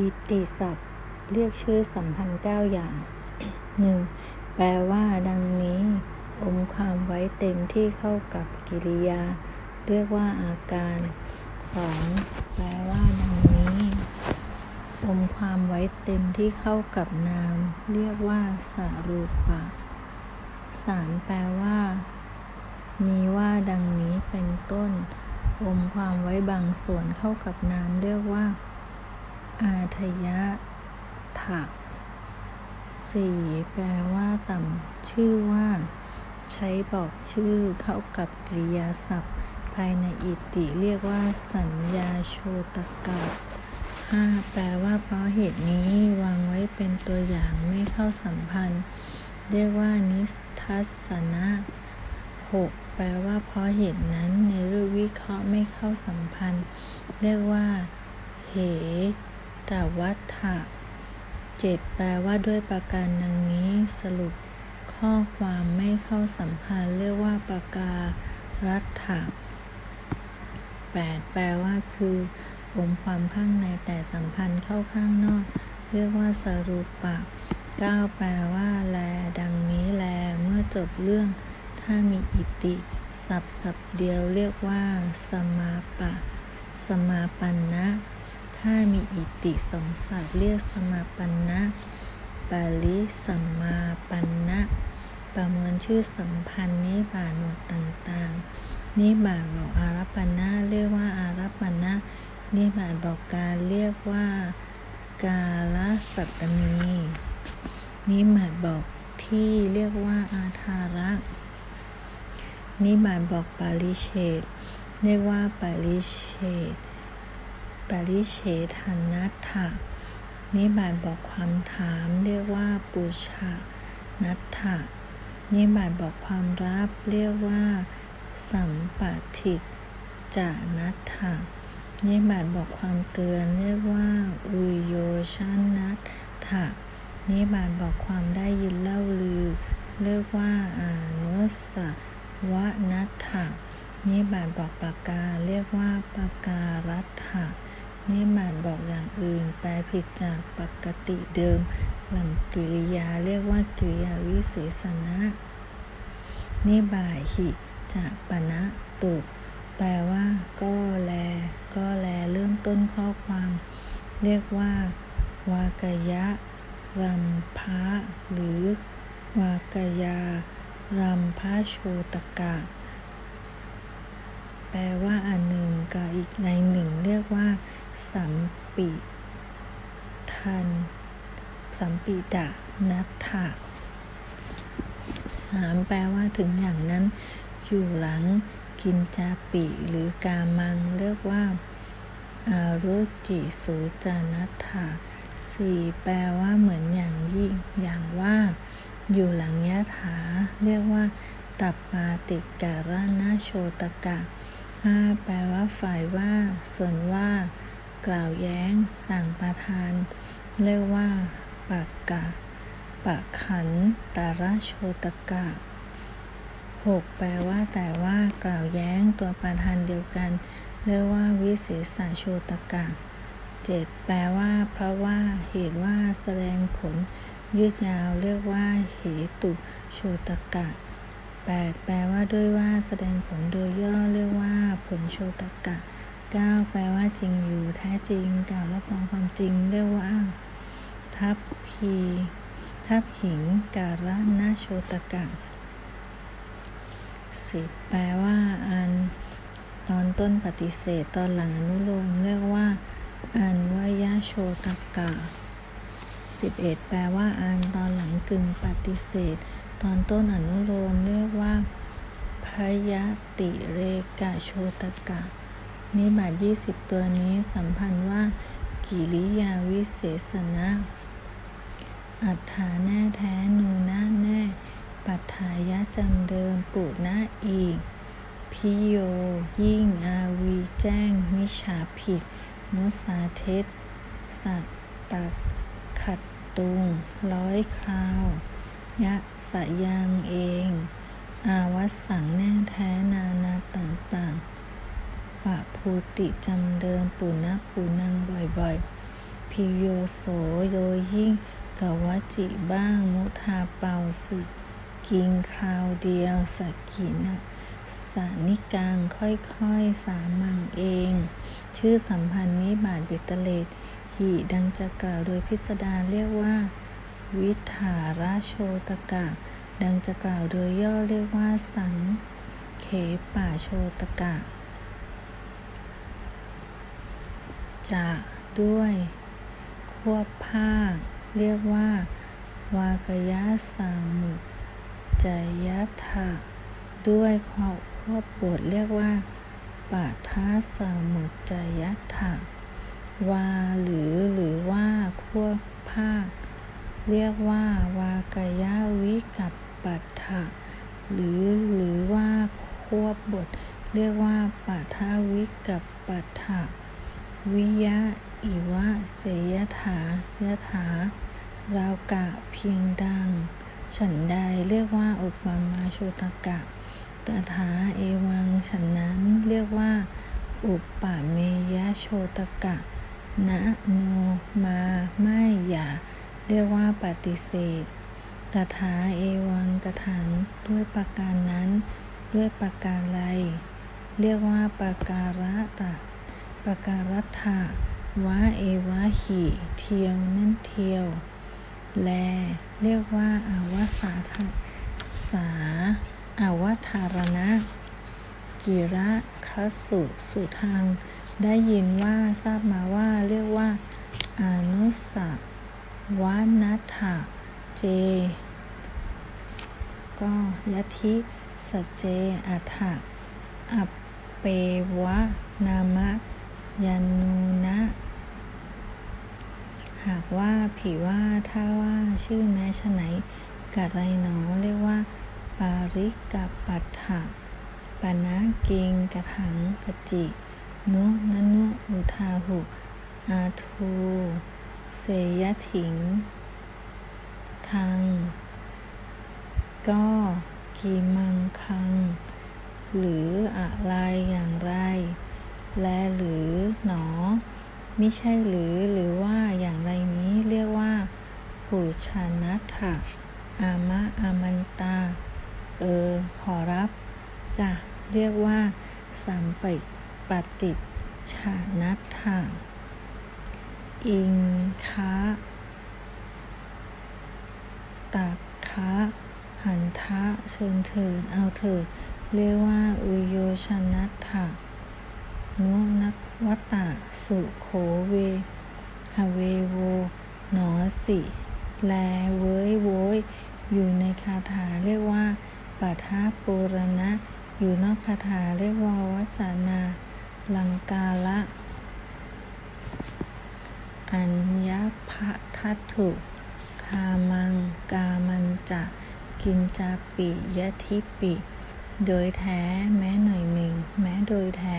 อิติศัพท์ เรียกชื่อสัมพันธ์เก้าอย่างหนึ่งแปลว่า ดังนี้ อมความไว้เต็มที่เข้ากับกิริยา เรียกว่าอาการสองแปลว่าดังนี้ อมความไว้เต็มที่เข้ากับนาม เรียกว่าสารูปะสามแปลว่า มีว่าดังนี้เป็นต้น อมความไว้บางส่วนเข้ากับนามเรียกว่า อาทยะถะสี่แปลว่าต่ำ ชื่อว่า ใช้บอกชื่อเข้ากับกริยาศัพท์ ภายในอิติเรียกว่า สัญญาโชตกะห้าแปลว่าเพราะเหตุนี้วางไว้เป็นตัวอย่างไม่เข้าสัมพันธ์ เรียกว่า นิทัสสนะหกแปลว่าเพราะเหตุนั้นในรูปวิเคราะห์ไม่เข้าสัมพันธ์ เรียกว่า เห ตวัฏฐะเจ็ดแปลว่าด้วยประการดังนี้สรุปข้อความไม่เข้าสัมพันธ์เรียกว่าประการัตถะแปดแปลว่าคืออมความข้างในแต่สัมพันธ์เข้าข้างนอก เรียกว่าสรูปปะเก้าแปลว่าแล ดังนี้แล เมื่อจบเรื่อง ถ้ามีอิติศัพท์ศัพท์เดียวเรียกว่า สมาปะ สมาปันนะ ถ้ามีอิติสองศัพท์เรียกสมาปันนะปาลิสัมมาปันนะประเมินชื่อสัมพันธ์นิบาตหมดต่างๆ นิบาตบอกอารัปปนะเรียกว่าอารัปปนะนิบาตบอกการเรียกว่ากาลสัตตนีนิบาตบอกที่เรียกว่าอาทาระนิบาตบอกปาริเฉดเรียกว่าปาริเฉด ปาริเฉทานัตถะนิบาตบอกความถามเรียกว่าปุชานัตถะนิบาตบอกความรับเรียกว่า สัมปทิตจานัตถะนิบาตบอกความเตือนเรียกว่า อุโยชันนัตถะนิบาตบอกความได้ยินเล่าลือ เรียกว่าอานุสวนัตถะนิบาตบอกประการเรียกว่าประการัตถะ นิบาตบอกอย่างอื่นแปลผิดจากปกติเดิม หลังกิริยาเรียกว่ากิริยาวิเศษณะนิบายหิจากปณะตุแปลว่า ก็แล ก็แลเริ่มต้นข้อความ เรียกว่า วากยะรัมภะหรือ วากยารัมภะโชตกะ แปลว่าอันหนึ่งกับอีกในหนึ่งเรียกว่า สัมปิทัน สัมปิดะนัตถะสามแปลว่าถึงอย่างนั้น อยู่หลังกินจาปิหรือกามัง เรียกว่าอารุจิสุจานัตถะสี่แปลว่าเหมือนอย่างยิ่ง อย่างว่า อยู่หลังยะถา เรียกว่า ตับปาติการนาโชตกะ ห้าแปลว่าฝ่ายว่า ส่วนว่า กล่าวแย้ง ต่างประธาน เรียกว่าปักกะปะขันตาราโชตกะหกแปลว่า แต่ว่ากล่าวแย้งตัวประธานเดียวกัน เรียกว่า วิเศษาโชตกะเจ็ดแปลว่า เพราะว่า เหตุว่าแสดงผลยืดยาวเรียกว่า เหตุโชตกะ แปดแปลว่าด้วยว่าแสดงผลโดยย่อเรียกว่า ผลโชตกะเก้าแปลว่าจริงอยู่แท้จริงกล่าวรับรองความจริงเรียกว่า ทัพพีทัพหิงการะนาโชตกะสิบแปลว่าอัน ตอนต้นปฏิเสธตอนหลังอนุโลมเรียกว่า อันวายาโชตกะสิบเอ็ดแปลว่าอันตอนหลังกึ่งปฏิเสธ ตอนต้นอนุโลมเรียกว่าพยติเรกะโชตกะ นิบาตยี่สิบตัวนี้สัมพันธ์ว่า กิริยาวิเศษณะอัฏฐาแน่แท้นูนะแน่ ปัฏฐายะจำเดิมปุนะอีก พิโย ยิ่งอาวีแจ้งมิฉาผิดมุสาเทศสัตตักขัดตุง ร้อยคราว ยะสะยังเอง อาวัสสังแน่แท้นานาต่างๆปะภูติจำเดิมปุนะปูนังบ่อยๆ พิโยโสโยยิ่งกวจิบ้างมุทาเปาสึกกินคราวเดียวสกินะสานิกังค่อยๆ สามังเอง ชื่อสัมพันธ์นิบาตบิตเลตหีดังจะกล่าวโดยพิสดารเรียกว่า วิถาราโชตกะ ดังจะกล่าวโดยย่อเรียกว่าสังเขป่าโชตกะ จะด้วย ควบภาค เรียกว่า วากยะสามุจยัตถะด้วยควบควบบทเรียกว่าปัทาสามุจจยัตถะวาหรือหรือว่าควบภาค เรียกว่าวากายะวิกับปัฏฐะหรือหรือว่าควบบท เรียกว่าปัทาวิกับปัฏฐะวิยะอิวะเสยถายถาราวกะเพียงดัง ฉันใดเรียกว่าอุปมาโชตกะตถาเอวังฉันนั้นเรียกว่า อุปปเมยะโชตกะนะโนมาไม่อย่า เรียกว่าปฏิเสธตถาเอวังกระถังด้วยประการนั้น ด้วยประการใดเรียกว่าประการะตะประการัตถะวะเอวะหิเทียวนั่นเทียว แล เรียกว่าอาวสาทสาอาวธารณะ กิระคสุสุทางได้ยินว่าทราบมาว่าเรียกว่าอนุสา วานัฏฐะเจ ก็ยทิสเจอัฏฐะอัปเปวะนามะยันนูนะหากว่าผีว่าถ้าว่าชื่อแม้ฉะไหนกัดไรหนอเรียกว่า ปาริกับปัฏฐะปานะกิงกระถังกะจิ นุนนุอุทาหุ อาทู เสยถิงทางก็กีมังคัง หรืออะไรอย่างไร และหรือหนอมิใช่หรือหรือว่าอย่างไรนี้เรียกว่าปุชานัตถะอามะอามันตา เออ ขอรับจ้ะเรียกว่าสัมปิปฏิชานัตถะ อิงคะตักคะหันทะเชิญเถิดเอาเถิด เรียกว่าอุโยชนัตถะนุนัตวัตตะสุโขเวหเวโว หนอสิ แลเว้ยโวยอยู่ในคาถาเรียกว่าปัทาปุรณะ อยู่นอกคาถาเรียกว่าวัจานา ลังกาละ อัญญพะทัตถุคามังกามันจะกินจาปิยะทิปิ โดยแท้แม้หน่อยหนึ่ง แม้โดยแท้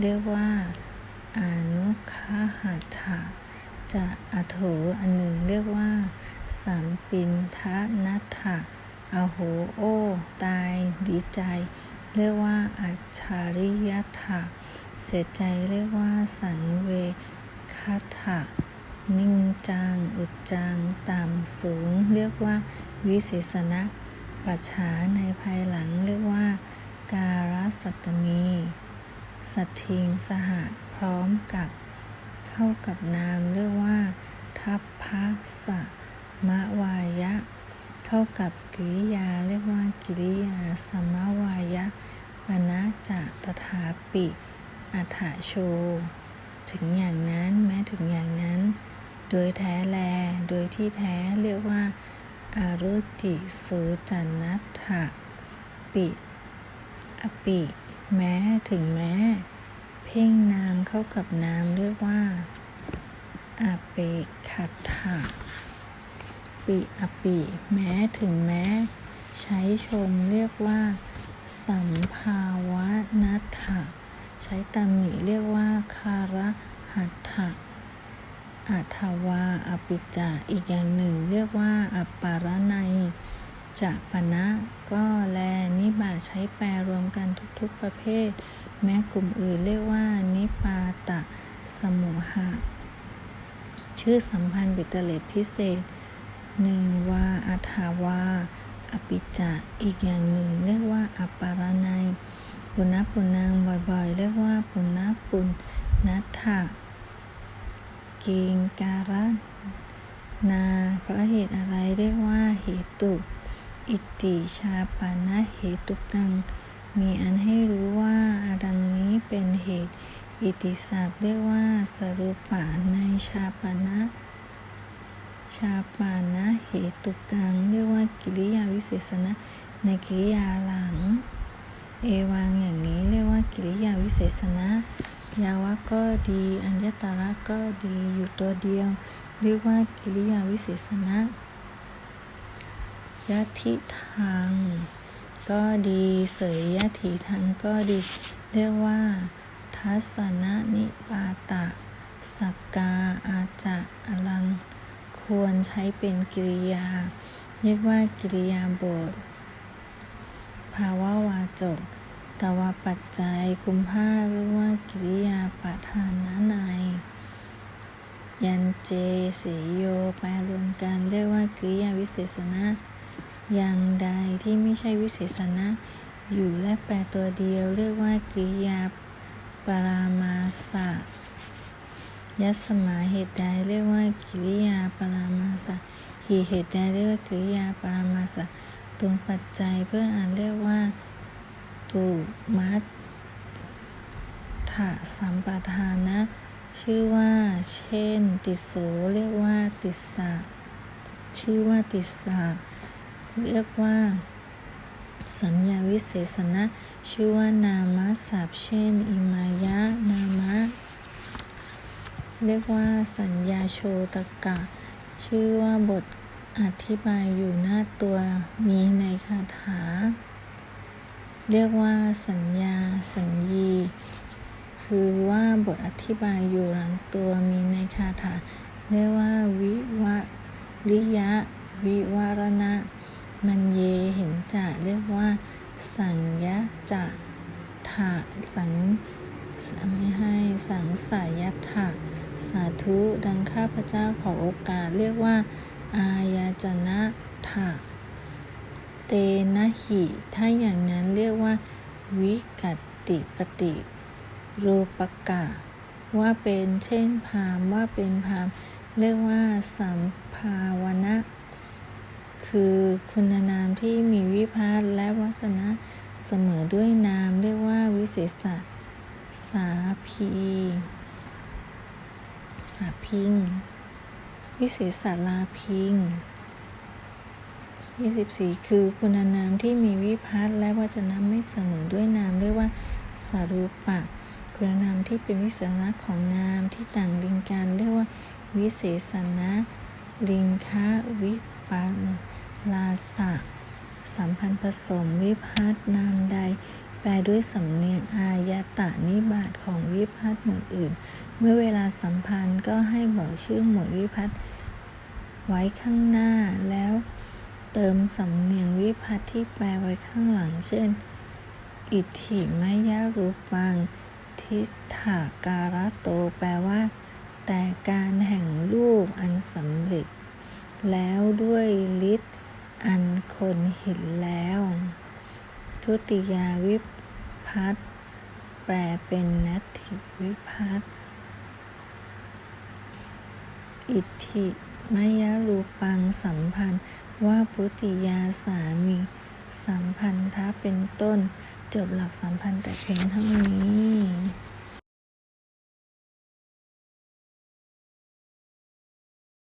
เรียกว่าอนุคาหัตถะจะอโถอันหนึ่งเรียกว่าสัมปินทะนัตถะอโหโอ ตาย ดีใจ เรียกว่าอัจฉริยะถะเสียใจเรียกว่าสังเว คัตถะนิ่งจังอุดจังต่ำสูง เรียกว่า วิเศษณะปัจฉาในภายหลังเรียกว่า การสัตตมี สัตทิงสหะพร้อมกับ เข้ากับนามเรียกว่า ทัพพะสะมะวายะ เข้ากับกิริยาเรียกว่า กิริยาสมวายะปนะจะตถาปิอัฏฐโช ถึงอย่างนั้นแม้ถึงอย่างนั้น โดยแท้แล โดยที่แท้เรียกว่าอารุจิสุจันนัตถะปิอปิ แม้ถึงแม้ เพ่งนามเข้ากับนามเรียกว่าอาเปขัตถะปิอปิ แม้ถึงแม้ ใช้ชมเรียกว่า สัมภาวะนัตถะ ใช้ตำหนิเรียกว่าคาระหัตถะอัทวาอปิจาอีกอย่างหนึ่ง เรียกว่า อัปปารนัยจะปณะก็แลนิบาใช้แปลรวมกันทุกๆประเภท แม้กลุ่มอื่นเรียกว่า นิปาตะสมุหะ ชื่อสัมพันธ์บิดเตเลตพิเศษหนึ่งว่าอัฐาวาอปิจะอีกอย่างหนึ่ง เรียกว่า อัปปารนัย ปุณณปุณนังบ่อยๆ เรียกว่าปุณณปุณนัตถะกิงการะนาเพราะเหตุอะไรเรียกว่าเหตุ อิติชาปานะเหตุกัง มีอันให้รู้ว่าอาดังนี้เป็นเหตุ อิติศัพท์เรียกว่าสรุปะในชาปานะชาปานะเหตุกัง เรียกว่ากิริยาวิเศษณะในกิริยาหลัง เอวังอย่างนี้เรียกว่ากิริยาวิเศษณะยาวะก็ดี อัญญตระก็ดีอยู่ตัวเดียว เรียกว่ากิริยาวิเศษณะยะทิทางก็ดีเสยยะถีทางก็ดี เรียกว่าทัศนนิปาตะสักกาอาจะอลัง ควรใช้เป็นกิริยา เรียกว่ากิริยาบท ภาวะวาจกตวาปัจจัยคุมภาคเรียกว่ากิริยาประธานนายยันเจเสยโยแปลรวมกันเรียกว่ากิริยาวิเศษณะอย่างใดที่ไม่ใช่วิเศษณะ อยู่และแปลตัวเดียวเรียกว่ากิริยาปรามาสะยัสมาเหตุใดเรียกว่ากิริยาปรามาสะหีเหตุใดเรียกว่ากิริยาปรามาสะ ตรงปัจจัยเพื่ออ่านเรียกว่าตุมัตถะสัมปทานะ ชื่อว่า เช่น ติโสเรียกว่า ติสะชื่อว่าติสะเรียกว่า สัญญาวิเศษณะชื่อว่านามศัพท์เช่น อิมายะ นามะ เรียกว่า สัญญาโชตกะ ชื่อว่าบท อธิบายอยู่หน้าตัวมีในคาถา เรียกว่าสัญญาสัญญี คือว่าบทอธิบายอยู่หลังตัวมีในคาถา เรียกว่าวิวะริยะ วิวารณะ มันเยเห็นจะเรียกว่า สัญญาจะถะสังไม่ให้สังสายัถะสาธุดังข้าพเจ้าขอโอกาสเรียกว่า อายาจนะถะเตนะหิ ถ้าอย่างนั้นเรียกว่า วิกัตติปฏิรูปกะ ว่าเป็นเช่นพามว่าเป็นพามเรียกว่า สัมภาวนะคือคุณนามที่มีวิพาทและวจนะเสมอด้วยนามเรียกว่าวิเศษสาพีสาพิง วิเศษสาลาพิง24 คือคุณนามที่มีวิพัฒน์และวจนะไม่เสมอด้วยนามเรียกว่าสารูปะคุณนามที่เป็นวิเศษณะของนามที่ต่างลิงกันเรียกว่า วิเศษณะลิงคะวิปัลลาสะสัมพันธ์ผสมวิพัฒน์นามใด ลด้วยสำเนียงอายตะนิบาตของวิพัฒน์หมวดอื่น เมื่อเวลาสัมพันธ์ก็ให้บอกชื่อหมวดวิพัฒน์ไว้ข้างหน้าแล้วเติมสำเนียงวิพัฒน์ที่แปลไว้ข้างหลัง เช่น อิทธิมยารูปัง ทิฏฐาการะโต แปลว่า แต่การแห่งรูปอันสำเร็จ แล้วด้วยฤทธิ์อันคนเห็นแล้ว ทุติยาวิ พัฒน์แปลเป็นนัตถิวิพัฒน์อิทธิมยรูปังสัมพันธ์ว่าพุติยาสามี สัมพันธะเป็นต้น จบหลักสัมพันธ์แต่เพียงเท่านี้